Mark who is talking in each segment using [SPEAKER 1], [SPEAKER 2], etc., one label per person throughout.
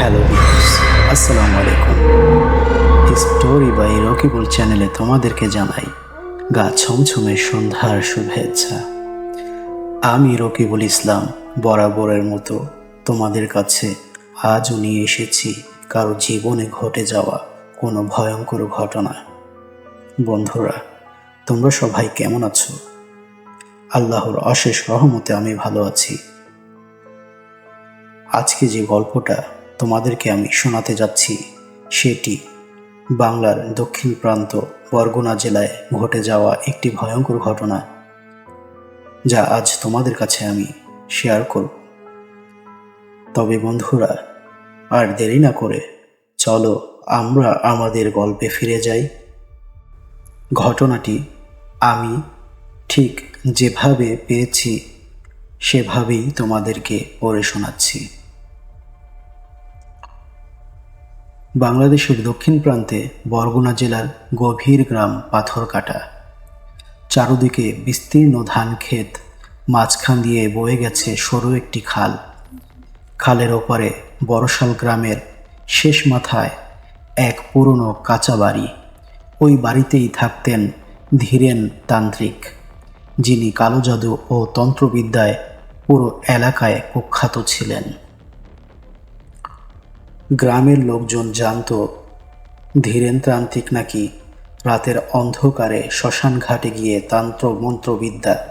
[SPEAKER 1] Hello আসসালামু আলাইকুম story by Rakibul চ্যানেলে তোমাদেরকে জানাই, গা ছমছমে সন্ধ্যার শুভেচ্ছা। আমি রকিবুল ইসলাম, বরাবরের মতো তোমাদের কাছে আজও নিয়ে এসেছি কারও জীবনে ঘটে যাওয়া কোনো ভয়ঙ্কর ঘটনা। বন্ধুরা, তোমরা সবাই কেমন আছো? আল্লাহর অশেষ রহমতে আমি ভালো আছি। আজকে যে গল্পটা তোমাদেরকে আমি শোনাতে যাচ্ছি, সেটি বাংলার দক্ষিণ প্রান্ত বরগুনা জেলায় ঘটে যাওয়া একটি ভয়ঙ্কর ঘটনা, যা আজ তোমাদের কাছে আমি শেয়ার করব। তবে বন্ধুরা, আর দেরি না করে চলো আমরা আমাদের গল্পে ফিরে যাই। ঘটনাটি আমি ঠিক যেভাবে পেয়েছি, সেভাবেই তোমাদেরকে পড়ে শোনাচ্ছি। বাংলাদেশের দক্ষিণ প্রান্তে বরগুনা জেলার গভীর গ্রাম পাথরকাটা। চারদিকে বিস্তীর্ণ ধান ক্ষেত, মাঝখান দিয়ে বয়ে গেছে সরু একটি খাল। খালের ওপারে বড়শাল গ্রামের শেষ মাথায় এক পুরনো কাঁচা বাড়ি। ওই বাড়িতেই থাকতেন ধীরেন তান্ত্রিক, যিনি কালো জাদু ও তন্ত্রবিদ্যায় পুরো এলাকায় কুখ্যাত ছিলেন। গ্রামের লোকজন জানত, ধীরেন্দ্রান্তিক নাকি রাতের অন্ধকারে শ্মশান ঘাটে গিয়ে তান্ত্র মন্ত্রবিদ্যা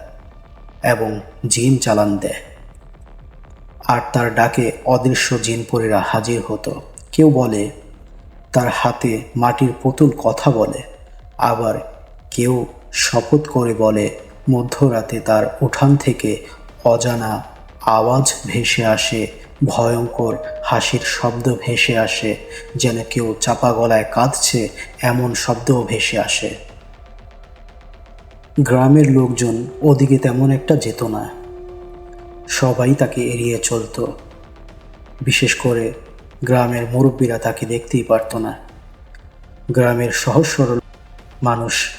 [SPEAKER 1] এবং জিন চালান দেয়। আর তার ডাকে অদৃশ্য জিনপরীরা হাজির হতো। কেউ বলে, তার হাতে মাটির পুতুল কথা বলে। আবার কেউ শপথ করে বলে, মধ্যরাতে তার উঠান থেকে অজানা আওয়াজ ভেসে আসে ভয়ঙ্কর হাসির শব্দ ভেসে আসে, যেন কেউ চাপা গলায় কাঁদছে, এমন শব্দও ভেসে আসে। গ্রামের লোকজন ওদিকে তেমন একটা যেত না। সবাই তাকে এড়িয়ে চলতো। বিশেষ করে গ্রামের মুরব্বীরা তাকে দেখতেই পারত না। গ্রামের সহজ সরল মানুষ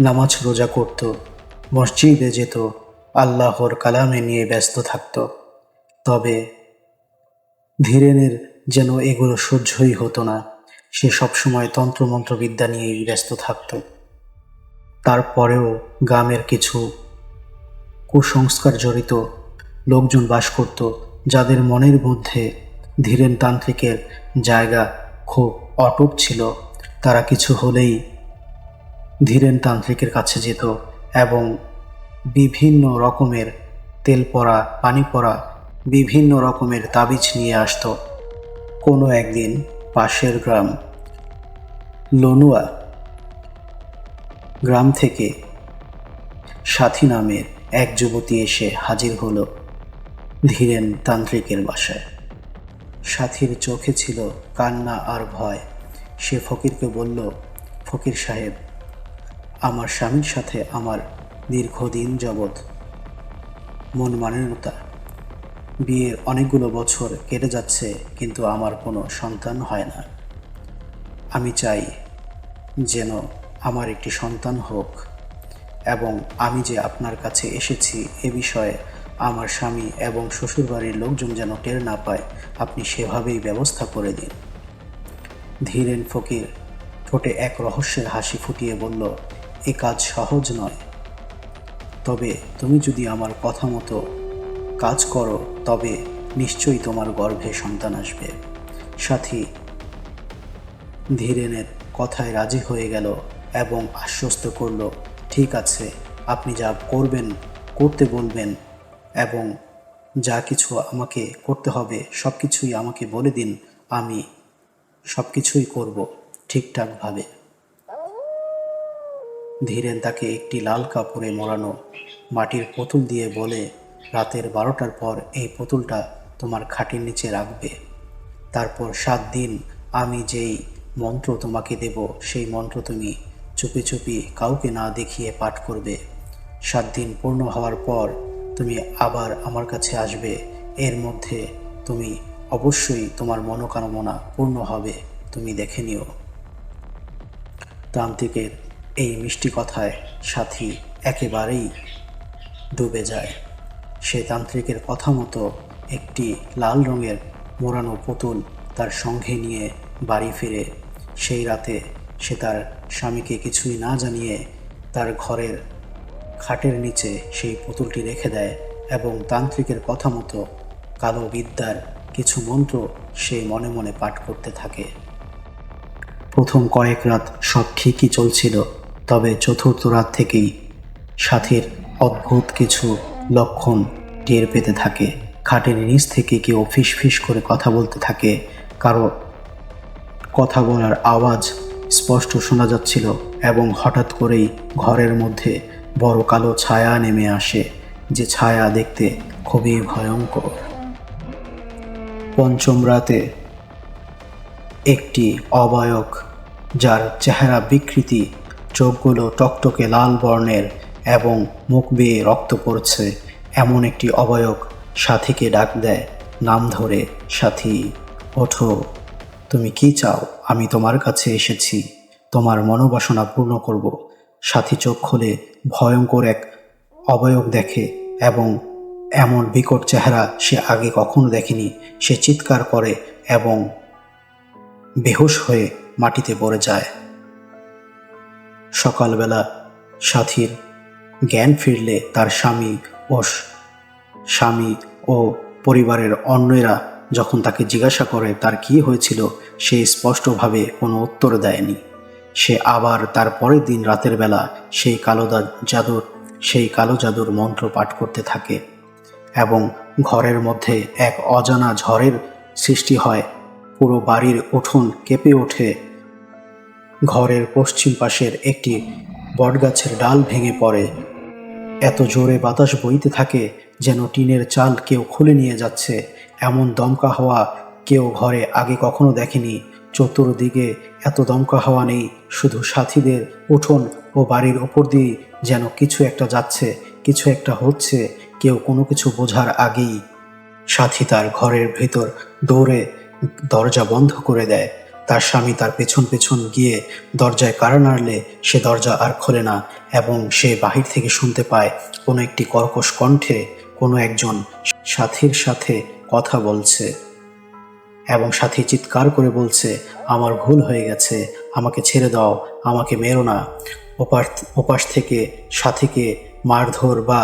[SPEAKER 1] নামাজ রোজা করত, মসজিদে যেত, আল্লাহর কালামে নিয়ে ব্যস্ত থাকত। তবে ধীরেনের যেন এগুলো সহ্যই হতো না, সে সবসময় তন্ত্রমন্ত্রবিদ্যা নিয়েই ব্যস্ত থাকত। তারপরেও গ্রামের কিছু কুসংস্কার জড়িত লোকজন বাস করত, যাদের মনের মধ্যে ধীরেন তান্ত্রিকের জায়গা খুব অটুট ছিল। তারা কিছু হলেই ধীরেন তান্ত্রিকের কাছে যেত এবং বিভিন্ন রকমের তেল পড়া পানি পড়া বিভিন্ন রকমের তাবিজ নিয়ে আসতো। কোনো একদিন পাশের গ্রাম, লনুয়া গ্রাম থেকে সাথী নামের এক যুবতী এসে হাজির হলো ধীরেন তান্ত্রিকের বাসায়। সাথীর চোখে ছিল কান্না আর ভয়। সে ফকিরকে বলল, ফকির সাহেব, আমার স্বামীর সাথে আমার দীর্ঘদিন যাবৎ মন মাননতা বিয়ের অনেকগুলো বছর কেটে যাচ্ছে, কিন্তু আমার কোনো সন্তান হয় না। আমি চাই যেন আমার একটি সন্তান হোক এবং আমি যে আপনার কাছে এসেছি এ বিষয়ে আমার স্বামী এবং শ্বশুরবাড়ির লোকজন যেন টের না পায়, আপনি সেভাবেই ব্যবস্থা করে দিন। ধীরেন ফকির ঠোঁটে এক রহস্যের হাসি ফুটিয়ে বলল, এ কাজ সহজ নয়। তবে তুমি যদি আমার কথা মতো কাজ করো, তবে নিশ্চয়ই তোমার গর্ভে সন্তান আসবে। সাথী, ধীরেনের কথায় রাজি হয়ে গেল এবং আশ্বস্ত করল, ঠিক আছে, আপনি যা করবেন, করতে বলবেন এবং যা কিছু আমাকে করতে হবে সব কিছুই আমাকে বলে দিন, আমি সব কিছুই করব ঠিকঠাকভাবে। ধীরেন তাকে একটি লাল কাপড়ে মোড়ানো মাটির পুতুল দিয়ে বলে রাতের বারোটার পর এই পুতুলটা তোমার খাটের নিচে রাখবে। তারপর সাত দিন আমি যেই মন্ত্র তোমাকে দেব, সেই মন্ত্র তুমি চুপি চুপি কাউকে না দেখিয়ে পাঠ করবে। সাত দিন পূর্ণ হওয়ার পর তুমি আবার আমার কাছে আসবে। এর মধ্যে তুমি অবশ্যই তোমার মনোকামনা পূর্ণ হবে, তুমি দেখে নিও। তান্ত্রিকের এই মিষ্টি কথায় সাথী একেবারেই ডুবে যায়। সে তান্ত্রিকের কথা মতো একটি লাল রঙের মোড়ানো পুতুল তার সঙ্গে নিয়ে বাড়ি ফিরে। সেই রাতে সে তার স্বামীকে কিছুই না জানিয়ে তার ঘরের খাটের নিচে সেই পুতুলটি রেখে দেয় এবং তান্ত্রিকের কথা মতো কালো বিদ্যার কিছু মন্ত্র সে মনে মনে পাঠ করতে থাকে। প্রথম কয়েক রাত সব ঠিকই চলছিল, তবে চতুর্থ রাত থেকেই সাথীর অদ্ভুত কিছু লক্ষণ টের পেতে থাকে। খাটের নিচ থেকে কেউ ফিস ফিস করে কথা বলতে থাকে। কারও কথা বলার আওয়াজ স্পষ্ট শোনা যাচ্ছিল এবং হঠাৎ করেই ঘরের মধ্যে বড় কালো ছায়া নেমে আসে, যে ছায়া দেখতে খুবই ভয়ঙ্কর। পঞ্চম রাতে একটি অবায়ক, যার চেহারা বিকৃতি, চোখগুলো টকটকে লাল বর্ণের এবং মুখ বেয়ে রক্ত পড়ছে, এমন একটি অবয়ব সাথীকে ডাক দেয়, নাম ধরে, সাথী, ওঠো। তুমি কি চাও? আমি তোমার কাছে এসেছি। তোমার মনোবাসনা পূর্ণ করব। সাথী চোখ খুলে ভয়ঙ্কর এক অবয়ব দেখে এবং এমন বিকট চেহারা সে আগে কখনো দেখেনি। সে চিৎকার করে এবং বেহুশ হয়ে মাটিতে পড়ে যায়। সকালবেলা সাথীর জ্ঞান ফিরলে তার স্বামী ও স্বামী ও পরিবারের অন্যরা যখন তাকে জিজ্ঞাসা করে তার কি হয়েছিল, সে স্পষ্টভাবে কোনো উত্তর দেয়নি। সে আবার তার পরের দিন রাতের বেলা সেই কালো জাদুর, সেই কালো জাদুর মন্ত্র পাঠ করতে থাকে এবং ঘরের মধ্যে এক অজানা ঝড়ের সৃষ্টি হয়। পুরো বাড়ির উঠোন কেঁপে ওঠে। ঘরের পশ্চিম পাশের একটি বটগাছের ডাল ভেঙে পড়ে। এত জোরে বাতাস বইতে থাকে যেন টিনের চাল কেউ খুলে নিয়ে যাচ্ছে। এমন দমকা হাওয়া কেউ ঘরে আগে কখনো দেখেনি। চতুর্দিকে এত দমকা হাওয়া নেই, শুধু সাথীদের উঠোন ও বাড়ির ওপর দিয়ে যেন কিছু একটা যাচ্ছে, কিছু একটা হচ্ছে, কেউ কোনো কিছু বোঝার আগেই। সাথী তার ঘরের ভেতর দৌড়ে দরজা বন্ধ করে দেয়। তার স্বামী তার পেছন পেছন গিয়ে দরজায় কারা নাড়লে সে দরজা আর খোলে না এবং সে বাহির থেকে শুনতে পায় কোনো একটি কর্কশ কণ্ঠে কোনো একজন সাথীর সাথে কথা বলছে এবং সাথী চিৎকার করে বলছে, আমার ভুল হয়ে গেছে, আমাকে ছেড়ে দাও, আমাকে মেরো না। ওপার ওপাশ থেকে সাথীকে মারধর বা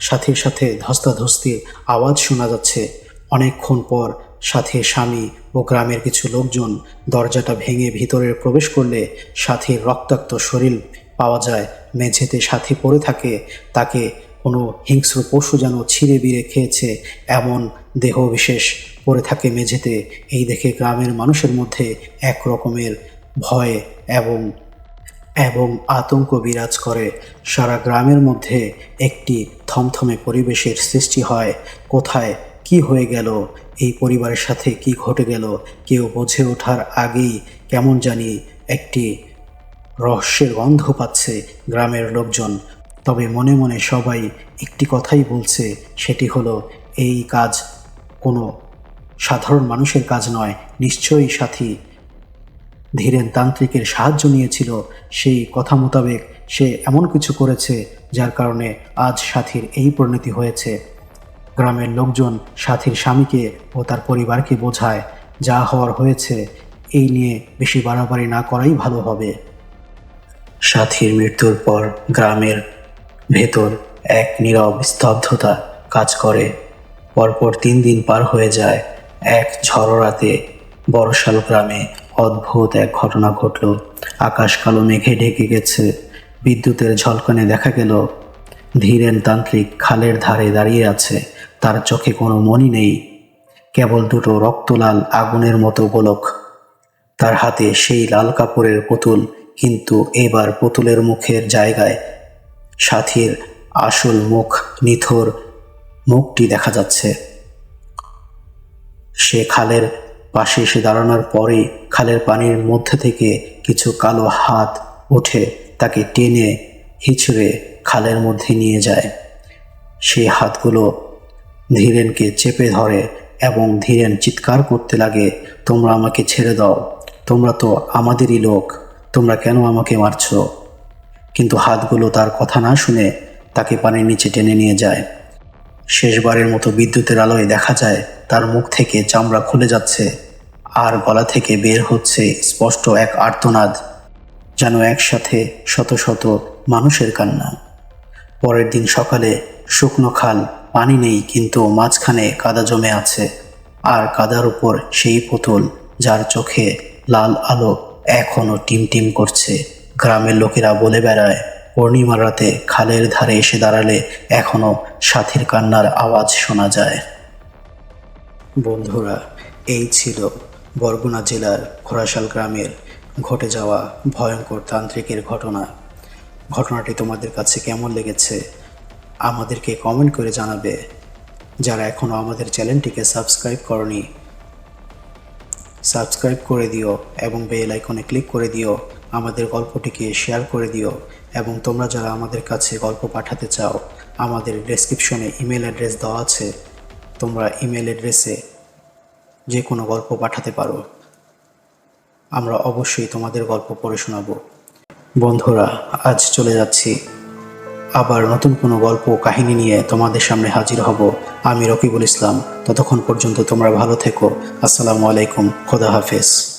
[SPEAKER 1] সাথীর সাথে ধস্তাধস্তির আওয়াজ শোনা যাচ্ছে। অনেকক্ষণ পর সাথীর স্বামী ও গ্রামের কিছু লোকজন দরজাটা ভেঙে ভিতরে প্রবেশ করলে সাথীর রক্তাক্ত শরীর পাওয়া যায়। মেঝেতে সাথী পড়ে থাকে, তাকে কোনো হিংস্র পশু যেন ছিঁড়ে বিড়ে খেয়েছে এমন দেহ বিশেষ পড়ে থাকে মেঝেতে। এই দেখে গ্রামের মানুষের মধ্যে এক রকমের ভয় এবং এবং আতঙ্ক বিরাজ করে। সারা গ্রামের মধ্যে একটি থমথমে পরিবেশের সৃষ্টি হয়। কোথায় কি হয়ে গেল? এই পরিবারের সাথে কি ঘটে গেল, কেউ বোঝে ওঠার আগেই কেমন জানি একটি রহস্যের গন্ধ পাচ্ছে গ্রামের লোকজন। তবে মনে মনে সবাই একটি কথাই বলছে, সেটি হলো, এই কাজ কোনো সাধারণ মানুষের কাজ নয়। নিশ্চয়ই সাথী ধীরেন তান্ত্রিকের সাহায্য নিয়েছিল। সেই কথা মোতাবেক সে এমন কিছু করেছে, যার কারণে আজ সাথীর এই পরিণতি হয়েছে। গ্রামের লোকজন সাথীর স্বামীকে ও তার পরিবারকে বোঝায়, যা হওয়ার হয়েছে। এই নিয়ে বেশি বাড়াবাড়ি না করাই ভালো হবে। সাথীর মৃত্যুর পর গ্রামের ভেতর এক নীরব স্তব্ধতা কাজ করে। পরপর তিন দিন পার হয়ে যায়। এক ঝড় রাতে বড়শাল গ্রামে অদ্ভুত এক ঘটনা ঘটল। আকাশ কালো মেঘে ঢেকে গেছে। বিদ্যুতের ঝলকানে দেখা গেল, ধীরেন তান্ত্রিক খালের ধারে দাঁড়িয়ে আছে। তার চোখে কোনো মনি নেই, কেবল দুটো রক্তলাল আগুনের মতো গোলক। তার হাতে সেই লাল কাপড়ের পুতুল, কিন্তু এবার পুতুলের মুখের জায়গায়। সাথীর আসল মুখ নিথর, মুখটি দেখা যাচ্ছে। সে খালের পাশে এসে দাঁড়ানোর পরেই খালের পানির মধ্যে থেকে কিছু কালো হাত উঠে তাকে টেনে হিচড়ে খালের মধ্যে নিয়ে যায়। সেই হাতগুলো ধীরেনকে চেপে ধরে এবং ধীরেন চিৎকার করতে লাগে, তোমরা আমাকে ছেড়ে দাও। তোমরা তো আমাদেরই লোক। তোমরা কেন আমাকে মারছো? কিন্তু হাতগুলো তার কথা না শুনে তাকে পানির নিচে টেনে নিয়ে যায়। শেষবারের মতো বিদ্যুতের আলোয় দেখা যায়, তার মুখ থেকে চামড়া খুলে যাচ্ছে আর গলা থেকে বের হচ্ছে স্পষ্ট এক আর্তনাদ, যেন একসাথে শত শত মানুষের কান্না। পরের দিন সকালে শুকনো খাল পানি নেই, কিন্তু মাঝখানে কাদা জমে আছে। আর কাদার উপর সেই পুতুল, যার চোখে লাল আলো এখনও টিম টিম করছে। গ্রামের লোকেরা বলে বেড়ায়, পূর্ণিমার রাতে খালের ধারে এসে দাঁড়ালে এখনও সাথীর কান্নার আওয়াজ শোনা যায়। বন্ধুরা, এই ছিল বরগুনা জেলার খোরাশাল গ্রামের ঘটে যাওয়া ভয়ঙ্কর তান্ত্রিকের ঘটনা। ঘটনাটি তোমাদের কাছে কেমন লেগেছে আমাদেরকে কমেন্ট করে জানাবে। যারা এখনও আমাদের চ্যানেলটিকে সাবস্ক্রাইব করনি সাবস্ক্রাইব করে দিও এবং বেল আইকনে ক্লিক করে দিও, আমাদের গল্পটিকে শেয়ার করে দিও এবং তোমরা যারা আমাদের কাছে গল্প পাঠাতে চাও, আমাদের ডেসক্রিপশনে ইমেল অ্যাড্রেস দেওয়া আছে, তোমরা ইমেল অ্যাড্রেসে যে কোনো গল্প পাঠাতে পারো। আমরা অবশ্যই তোমাদের গল্প পড়ে শোনাবো। বন্ধুরা, আজ চলে যাচ্ছি। আবার নতুন কোনো গল্প কাহিনী নিয়ে তোমাদের সামনে হাজির হব। আমি রকিবুল ইসলাম। ততক্ষণ পর্যন্ত তোমরা ভালো থেকো। আসসালামু আলাইকুম। খোদা হাফেজ।